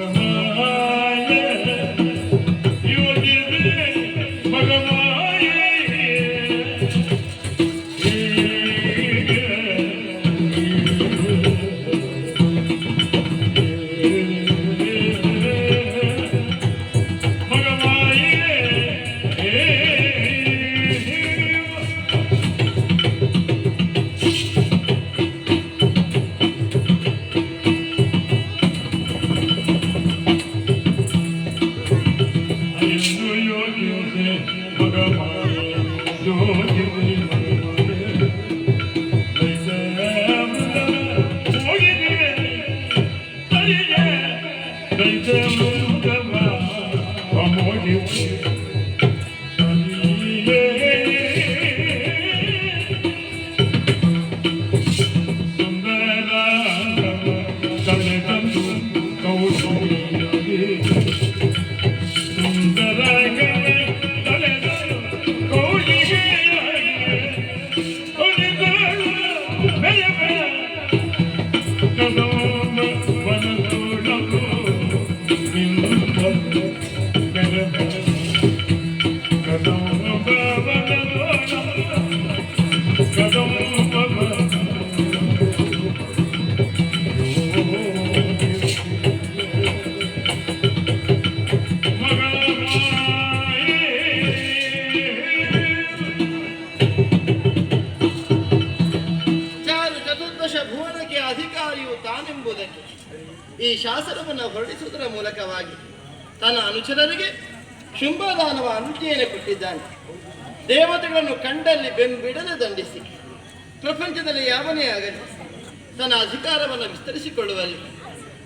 Mm-hmm. I'm going to ಈ ಶಾಸನವನ್ನು ಹೊರಡಿಸುವುದರ ಮೂಲಕವಾಗಿ ತನ್ನ ಅನುಚರರಿಗೆ ಶುಂಭದಾನವ ಅನುಜ್ಞೆಯನ್ನು ಕೊಟ್ಟಿದ್ದಾನೆ. ದೇವತೆಗಳನ್ನು ಕಂಡಲ್ಲಿ ಬೆಂಬಿಡದೆ ದಂಡಿಸಿ, ಪ್ರಪಂಚದಲ್ಲಿ ಯಾವನೇ ಆಗಲಿ ತನ್ನ ಅಧಿಕಾರವನ್ನು ವಿಸ್ತರಿಸಿಕೊಳ್ಳುವಲ್ಲಿ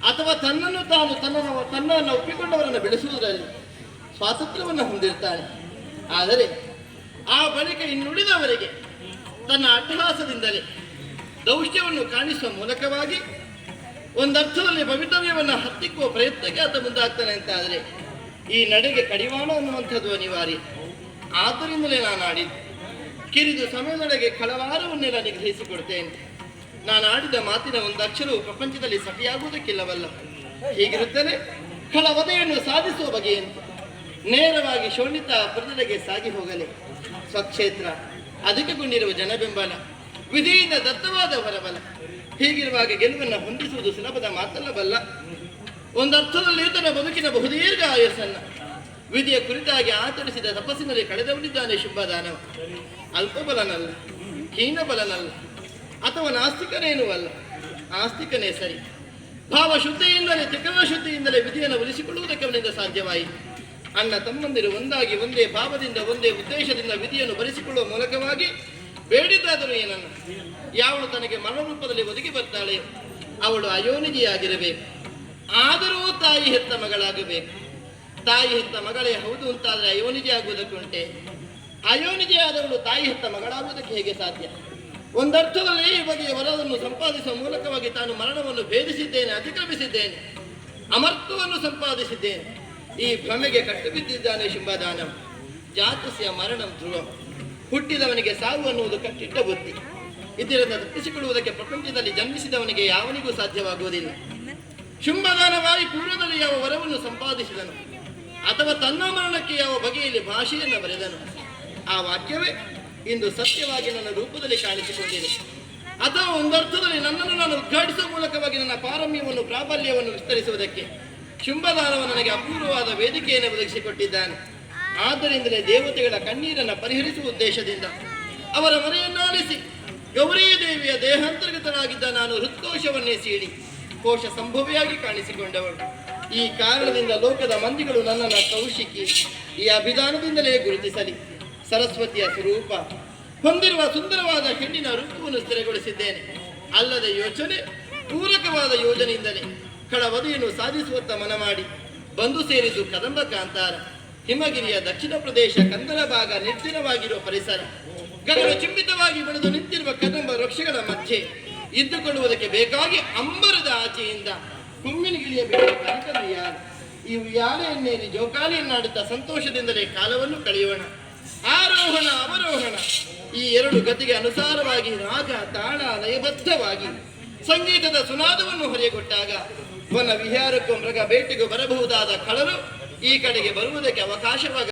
ಅಥವಾ ತನ್ನನ್ನು ತಾನು ತನ್ನ ತನ್ನನ್ನು ಒಪ್ಪಿಕೊಂಡವರನ್ನು ಬೆಳೆಸುವುದರಲ್ಲಿ ಸ್ವಾತಂತ್ರ್ಯವನ್ನು ಹೊಂದಿರ್ತಾನೆ ಆದರೆ ಆ ಬಳಿಕ ಇನ್ನುಳಿದವರಿಗೆ ತನ್ನ ಅಟ್ಟಹಾಸದಿಂದಲೇ ದೌಷ್ಟ್ಯವನ್ನು ಕಾಣಿಸುವ ಮೂಲಕವಾಗಿ ಒಂದರ್ಥದಲ್ಲಿ ಭವಿತವ್ಯವನ್ನು ಹತ್ತಿಕ್ಕುವ ಪ್ರಯತ್ನಕ್ಕೆ ಆತ ಮುಂದಾಗ್ತಾನೆ ಅಂತ ಆದರೆ, ಈ ನಡೆಗೆ ಕಡಿವಾಣ ಅನ್ನುವಂಥದ್ದು ಅನಿವಾರ್ಯ. ಆದ್ದರಿಂದಲೇ ನಾನು ಆಡಿದ್ದು. ಕಿರಿದು ಸಮಯದೊಳಗೆ ಕಳವಾರವನ್ನೆಲ್ಲ ನಿಗ್ರಹಿಸಿಕೊಡ್ತೇನೆ. ನಾನು ಆಡಿದ ಮಾತಿನ ಒಂದು ಅಕ್ಷರವು ಪ್ರಪಂಚದಲ್ಲಿ ಸಭೆಯಾಗುವುದಕ್ಕಿಲ್ಲವಲ್ಲ ಹೀಗಿರುತ್ತೇನೆ ಕಳವದೆಯನ್ನು ಸಾಧಿಸುವ ಬಗೆಯಂತೆ ನೇರವಾಗಿ ಶೋಣಿತ ಪ್ರಜೆಗೆ ಸಾಗಿ ಹೋಗಲಿ. ಸ್ವಕ್ಷೇತ್ರ ಅದಕ್ಕೆಗೊಂಡಿರುವ ಜನಬೆಂಬಲ, ವಿಧಿಯಿಂದ ದತ್ತವಾದ ಹೊರಬಲ. ಹೀಗಿರುವಾಗ ಗೆಲುವನ್ನು ಹೊಂದಿಸುವುದು ಸುಲಭದ ಮಾತಲ್ಲವಲ್ಲ. ಒಂದರ್ಥದಲ್ಲಿ ತನ್ನ ಬದುಕಿನ ಬಹುದೀರ್ಘ ಆಯಸ್ಸನ್ನು. ವಿಧಿಯ ಕುರಿತಾಗಿ ಆಚರಿಸಿದ ತಪಸ್ಸಿನಲ್ಲಿ ಕಳೆದವನಿದ್ದಾನೆ ಶುಭದಾನವ. ಅಲ್ಪಬಲನಲ್ಲ, ಹೀನಬಲನಲ್ಲ, ಅಥವಾ ನಾಸ್ತಿಕನೇನೂ ಅಲ್ಲ. ಆಸ್ತಿಕನೇ ಸರಿ. ಭಾವ ಶುದ್ಧಿಯಿಂದಲೇ ತ್ರಿಕರಣ ಶುದ್ಧಿಯಿಂದಲೇ ವಿಧಿಯನ್ನು ಉಳಿಸಿಕೊಳ್ಳುವುದಕ್ಕೆ ಅವನಿಂದ ಸಾಧ್ಯವಾಯಿತು. ಅಣ್ಣ ತಮ್ಮಂದಿರು ಒಂದಾಗಿ ಒಂದೇ ಭಾವದಿಂದ, ಒಂದೇ ಉದ್ದೇಶದಿಂದ ವಿಧಿಯನ್ನು ಬರೆಸಿಕೊಳ್ಳುವ ಮೂಲಕವಾಗಿ ಬೇಡಿದ್ದಾದರೂ ಏನನ್ನು? ಯಾವಳು ತನಗೆ ಮರಣರೂಪದಲ್ಲಿ ಒದಗಿ ಬರ್ತಾಳೆ? ಅವಳು ಅಯೋನಿಜಿಯಾಗಿರಬೇಕು ಆದರೂ ತಾಯಿ ಹೆತ್ತ ಮಗಳಾಗಬೇಕು. ತಾಯಿ ಹೆತ್ತ ಮಗಳೇ ಹೌದು ಅಂತಾದರೆ ಅಯೋನಿಗೆ ಆಗುವುದಕ್ಕುಂಟೆ ಅಯೋನಿಗೆ ಆದವಳು ತಾಯಿ ಹೆತ್ತ ಮಗಳಾಗುವುದಕ್ಕೆ ಹೇಗೆ ಸಾಧ್ಯ? ಒಂದರ್ಥದಲ್ಲಿ ಈ ಬಗೆಯ ವರವನ್ನು ಸಂಪಾದಿಸುವ ಮೂಲಕವಾಗಿ ತಾನು ಮರಣವನ್ನು ಭೇದಿಸಿದ್ದೇನೆ, ಅತಿಕ್ರಮಿಸಿದ್ದೇನೆ. ಅಮರ್ಥವನ್ನು ಸಂಪಾದಿಸಿದ್ದೇನೆ. ಈ ಭ್ರಮೆಗೆ ಕಟ್ಟು ಬಿದ್ದಿದ್ದಾನೆ ಶುಂಭದಾನಂ ಜಾತಸ್ಯ ಮರಣಂ ಧ್ರುವ. ಹುಟ್ಟಿದವನಿಗೆ ಸಾವು ಅನ್ನುವುದು ಕಟ್ಟಿಟ್ಟ ಬುದ್ಧಿ. ಇದರಿಂದ ತಪ್ಪಿಸಿಕೊಳ್ಳುವುದಕ್ಕೆ ಪ್ರಪಂಚದಲ್ಲಿ ಜನ್ಮಿಸಿದವನಿಗೆ ಯಾವನಿಗೂ ಸಾಧ್ಯವಾಗುವುದಿಲ್ಲ. ಶುಂಭದಾನವಾಗಿ ಪೂರ್ವದಲ್ಲಿ ಯಾವ ವರವನ್ನು ಸಂಪಾದಿಸಿದನು? ಅಥವಾ ತನ್ನ ಮರಣಕ್ಕೆ ಯಾವ ಬಗೆಯಲ್ಲಿ ಭಾಷೆಯನ್ನು ಬರೆದನು? ಆ ವಾಕ್ಯವೇ ಇಂದು ಸತ್ಯವಾಗಿ ನನ್ನ ರೂಪದಲ್ಲಿ ಕಾಣಿಸಿಕೊಂಡಿದೆ. ಅಥವಾ ಒಂದರ್ಥದಲ್ಲಿ ನನ್ನನ್ನು ನಾನು ಉದ್ಘಾಟಿಸುವ ಮೂಲಕವಾಗಿ ನನ್ನ ಪಾರಮ್ಯವನ್ನು, ಪ್ರಾಬಲ್ಯವನ್ನು ವಿಸ್ತರಿಸುವುದಕ್ಕೆ ಶುಂಭದಾನವ ನನಗೆ ಅಪೂರ್ವವಾದ ವೇದಿಕೆಯನ್ನು ಒದಗಿಸಿಕೊಟ್ಟಿದ್ದಾನೆ. ಆದ್ದರಿಂದಲೇ ದೇವತೆಗಳ ಕಣ್ಣೀರನ್ನು ಪರಿಹರಿಸುವ ಉದ್ದೇಶದಿಂದ ಅವರ ಮನೆಯನ್ನಾಲಿಸಿ ಗೌರೀ ದೇವಿಯ ದೇಹಾಂತರ್ಗತನಾಗಿದ್ದ ನಾನು ಹೃತ್ಕೋಶವನ್ನೇ ಸೀಳಿ ಕೋಶ ಸಂಭವಿಯಾಗಿ ಕಾಣಿಸಿಕೊಂಡವಳು. ಈ ಕಾರಣದಿಂದ ಲೋಕದ ಮಂದಿಗಳು ನನ್ನನ್ನು ಕೌಶಿಕಿ ಈ ಅಭಿದಾನದಿಂದಲೇ ಗುರುತಿಸಲಿ. ಸರಸ್ವತಿಯ ಸ್ವರೂಪ ಹೊಂದಿರುವ ಸುಂದರವಾದ ಹೆಣ್ಣಿನ ರೂಪವನ್ನು ಸ್ಥಿರಗೊಳಿಸಿದ್ದೇನೆ. ಅಲ್ಲದೆ ಯೋಚನೆ ಪೂರಕವಾದ ಯೋಜನೆಯಿಂದಲೇ ಕಳವದೆಯನ್ನು ಸಾಧಿಸುವತ್ತ ಮನ ಮಾಡಿ ಬಂದು ಸೇರಿದ್ದು ಕದಂಬ ಕಾಂತಾರ. ಹಿಮಗಿರಿಯ ದಕ್ಷಿಣ ಪ್ರದೇಶ ಕಂದಲ ಭಾಗ ನಿರ್ಜನವಾಗಿರುವ ಪರಿಸರ. ಗಗನ ಚುಂಬಿತವಾಗಿ ಬೆಳೆದು ನಿಂತಿರುವ ಕದಂಬ ವೃಕ್ಷಗಳ ಮಧ್ಯೆ ಇದ್ದುಕೊಳ್ಳುವುದಕ್ಕೆ ಬೇಕಾಗಿ ಅಂಬರದ ಆಚೆಯಿಂದ ಕುಮ್ಮಿನಿಗಿಳಿಯ ಬೇಡ ಕನಕದ ಯಾರು? ಈ ಉಯ್ಯಾಲೆಯನ್ನೇರಿ ಜೋಕಾಲಿಯನ್ನಾಡುತ್ತಾ ಸಂತೋಷದಿಂದಲೇ ಕಾಲವನ್ನು ಕಳೆಯೋಣ. ಆರೋಹಣ, ಅವರೋಹಣ. ಈ ಎರಡು ಗತಿಗೆ ಅನುಸಾರವಾಗಿ ರಾಗ, ತಾಳ, ಲಯಬದ್ಧವಾಗಿ ಸಂಗೀತದ ಸುನಾದವನ್ನು ಹೊರೆಗೊಟ್ಟಾಗ ವನ ವಿಹಾರಕ್ಕೂ ಮೃಗ ಬೇಟೆಗೂ ಬರಬಹುದಾದ ಕಳರು ಈ ಕಡೆಗೆ ಬರುವುದಕ್ಕೆ ಅವಕಾಶವಾಗ